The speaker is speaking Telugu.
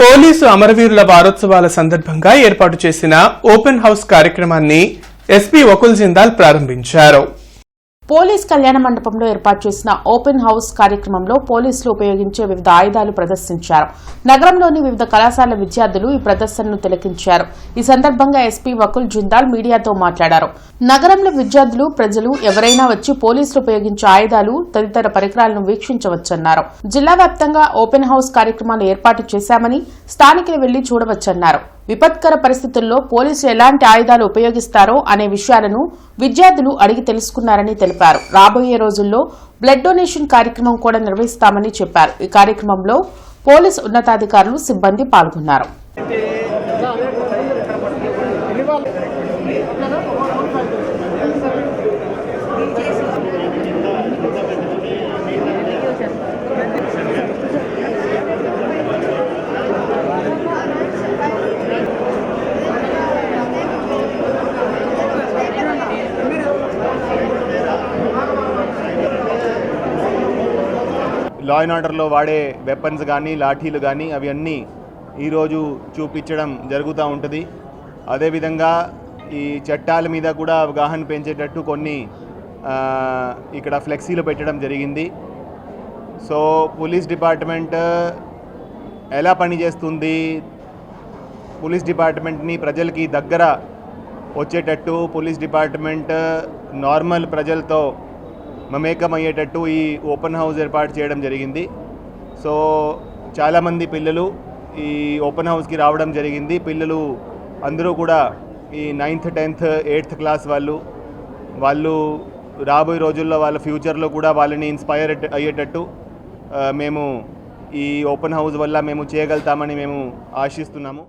పోలీసు అమరవీరుల వారోత్సవాల సందర్భంగా ఏర్పాటు చేసిన ఓపెన్ హౌస్ కార్యక్రమాన్ని ఎస్పీ వకుల్ జిందాల్ ప్రారంభించారు. పోలీస్ కళ్యాణ మండపంలో ఏర్పాటు చేసిన ఓపెన్ హౌస్ కార్యక్రమంలో పోలీసులు ఉపయోగించే వివిధ ఆయుధాలు ప్రదర్శించారు. నగరంలోని వివిధ కళాశాల విద్యార్థులు ఈ ప్రదర్శనను తిలకించారు. ఈ సందర్భంగా ఎస్పీ వకుల్ జిందాల్ మీడియాతో మాట్లాడారు. నగరంలో విద్యార్థులు ప్రజలు ఎవరైనా వచ్చి పోలీసులు ఉపయోగించే ఆయుధాలు తదితర పరికరాలను వీక్షించవచ్చన్నారు. జిల్లా వ్యాప్తంగా ఓపెన్ హౌస్ కార్యక్రమాలు ఏర్పాటు చేశామని స్థానికులు వెళ్ళి చూడవచ్చన్నారు. విపత్కర పరిస్థితుల్లో పోలీసులు ఎలాంటి ఆయుధాలు ఉపయోగిస్తారో అనే విషయాలను విద్యార్థులు అడిగి తెలుసుకున్నారని తెలిపారు. రాబోయే రోజుల్లో బ్లడ్ డొనేషన్ కార్యక్రమం కూడా నిర్వహిస్తామని చెప్పారు. ఈ కార్యక్రమంలో పోలీస్ ఉన్నతాధికారులు సిబ్బంది పాల్గొన్నారు. లా అండ్ ఆర్డర్లో వాడే వెపన్స్ కానీ లాఠీలు కానీ అవి అన్నీ ఈరోజు చూపించడం జరుగుతూ ఉంటుంది. అదేవిధంగా ఈ చట్టాల మీద కూడా అవగాహన పెంచేటట్టు కొన్ని ఇక్కడ ఫ్లెక్సీలు పెట్టడం జరిగింది. సో పోలీస్ డిపార్ట్మెంట్ ఎలా పనిచేస్తుంది పోలీస్ డిపార్ట్మెంట్ని ప్రజలకి దగ్గర వచ్చేటట్టు పోలీస్ డిపార్ట్మెంట్ నార్మల్ ప్రజలతో మమేకం అయ్యేటట్టు ఈ ఓపెన్ హౌస్ ఏర్పాటు చేయడం జరిగింది. సో చాలామంది పిల్లలు ఈ ఓపెన్ హౌస్కి రావడం జరిగింది. పిల్లలు అందరూ కూడా ఈ నైన్త్ టెన్త్ ఎయిత్ క్లాస్ వాళ్ళు వాళ్ళు రాబోయే రోజుల్లో వాళ్ళ ఫ్యూచర్లో కూడా వాళ్ళని ఇన్స్పైర్ అయ్యేటట్టు మేము ఈ ఓపెన్ హౌస్ వల్ల మేము చేయగలుగుతామని మేము ఆశిస్తున్నాము.